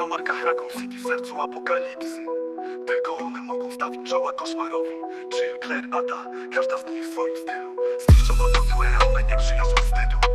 marka Kraków City w sercu apokalipsy. Tylko one mogą stawić czoła koszmarowi. Jill, Claire, Ada, każda z nich w swoim stylu? Zniszczono to złe, a one nie przyniosły wstydu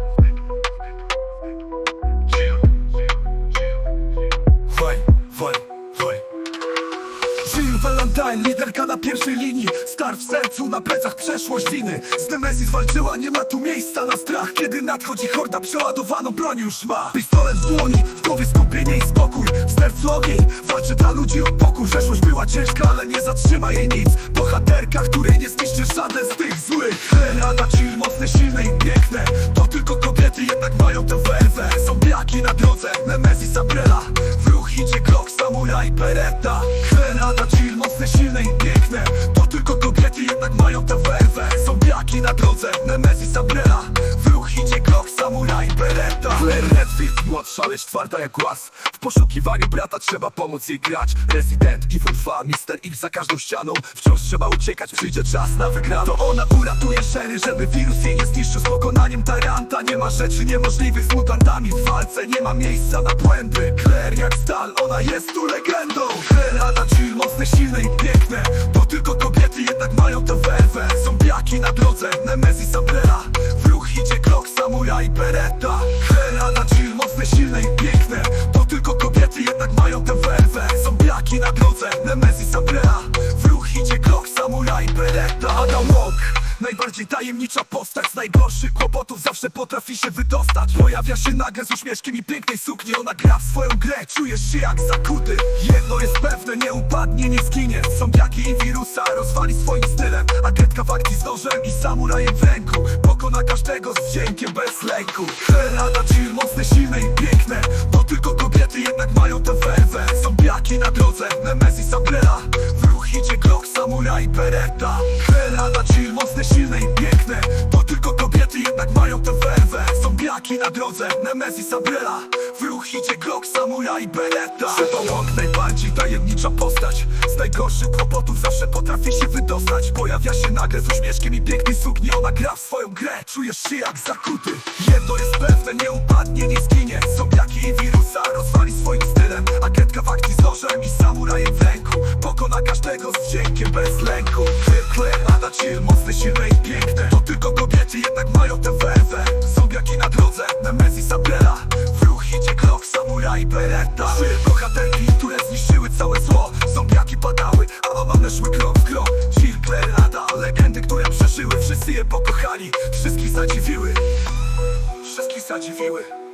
Liderka na pierwszej linii. Star w sercu, na plecach przeszłość winy. Z Nemesis walczyła, nie ma tu miejsca na strach. Kiedy nadchodzi horda, przeładowaną broń już ma. Pistolet w dłoni, w głowie skupienie i spokój. W sercu ogień, walczy dla ludzi o pokój. Przeszłość była ciężka, ale nie zatrzyma jej nic. Bohaterka, której nie zniszczy żaden z tych złych. Rada Jill, mocne, silne i piękne. To tylko kobiety, jednak mają tę werwę Zombiaki na drodze, Nemesis, Umbrella W ruch idzie Glock, Samuraj, Beretta Rada Jill, mocne, silne i piękne. To tylko kobiety, jednak mają tę werwę Zombiaki na drodze, Nemesis, Umbrella. W ruch idzie Glock, Samuraj, Beretta. Claire Redfield, młodsza, lecz twarda jak głaz W poszukiwaniu brata trzeba pomóc jej grać. Resident Evil 2, Mister X za każdą ścianą. Wciąż trzeba uciekać, przyjdzie czas na wygraną. To ona uratuje szery, żeby wirus jej nie zniszczył. Z pokonaniem Taranta Nie ma rzeczy niemożliwych. Z mutantami w walce Nie ma miejsca na błędy. Claire jak stal, ona jest tu legendą. Mocne, silne i piękne To tylko kobiety, jednak mają tę werwę. Zombiaki na drodze, Nemesis Umbrella W ruch idzie Glock, Samuraj, Beretta. Rada Jill, mocne, silne i piękne To tylko kobiety, jednak mają tę werwę. Zombiaki na drodze, Nemesis Umbrella W ruch idzie Glock, Samuraj, Beretta. Adam Walk Najbardziej tajemnicza postać. Z najgorszych kłopotów zawsze potrafi się wydostać. Pojawia się nagle z uśmieszkiem i pięknej sukni. Ona gra w swoją grę, czujesz się jak zakuty. Jedno jest pewne, nie upadnie, nie zginie. Zombiaki i wirusa rozwali swoim stylem. Agentka walki z nożem i samurajem w ręku. Pokona każdego z wdziękiem bez lęku. Rada Jill, mocne, silne i piękne. To tylko kobiety jednak mają tę werwę Zombiaki na drodze, Nemesis Umbrella. W ruch idzie Glock, Samuraj, Beretta. Rada Jill, mocne, silne i piękne. To tylko kobiety jednak mają tę werwę Zombiaki na drodze, Nemesis Umbrella. W ruch idzie Glock, Samuraj, Beretta. Trzeba łąk, najbardziej tajemnicza postać najgorszych kłopotów zawsze potrafi się wydostać. Pojawia się nagle z uśmieszkiem i pięknej sukni Ona gra w swoją grę, czujesz się jak zakuty. Jedno jest pewne, nie upadnie, nie zginie. Zombiaki i wirusa rozwali swoim stylem. Agentka w akcji z nożem i samurajem w ręku. Pokona każdego z wdziękiem bez lęku. Claire, Ada Jill, mocne, silne i je pokochali, wszystkich zadziwiły. Wszystkich zadziwiły